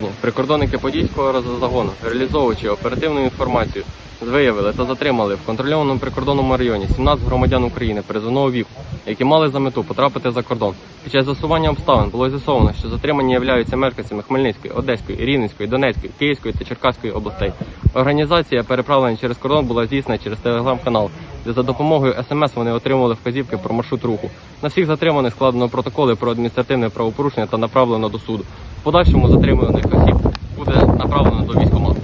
тижні прикордонники Подільського загону, реалізовуючи оперативну інформацію, виявили та затримали в контрольованому прикордонному районі 17 громадян України призовного віку, які мали за мету потрапити за кордон. Під час засування обставин було з'ясовано, що затримані являються мешканцями Хмельницької, Одеської, Рівненської, Донецької, Київської та Черкаської областей. Організація переправлення через кордон була здійснена через телеграм-канал, де за допомогою смс вони отримували вказівки про маршрут руху. На всіх затриманих складено протоколи про адміністративне правопорушення та направлено до суду. В подальшому затриманих осіб буде направлено до військкомату.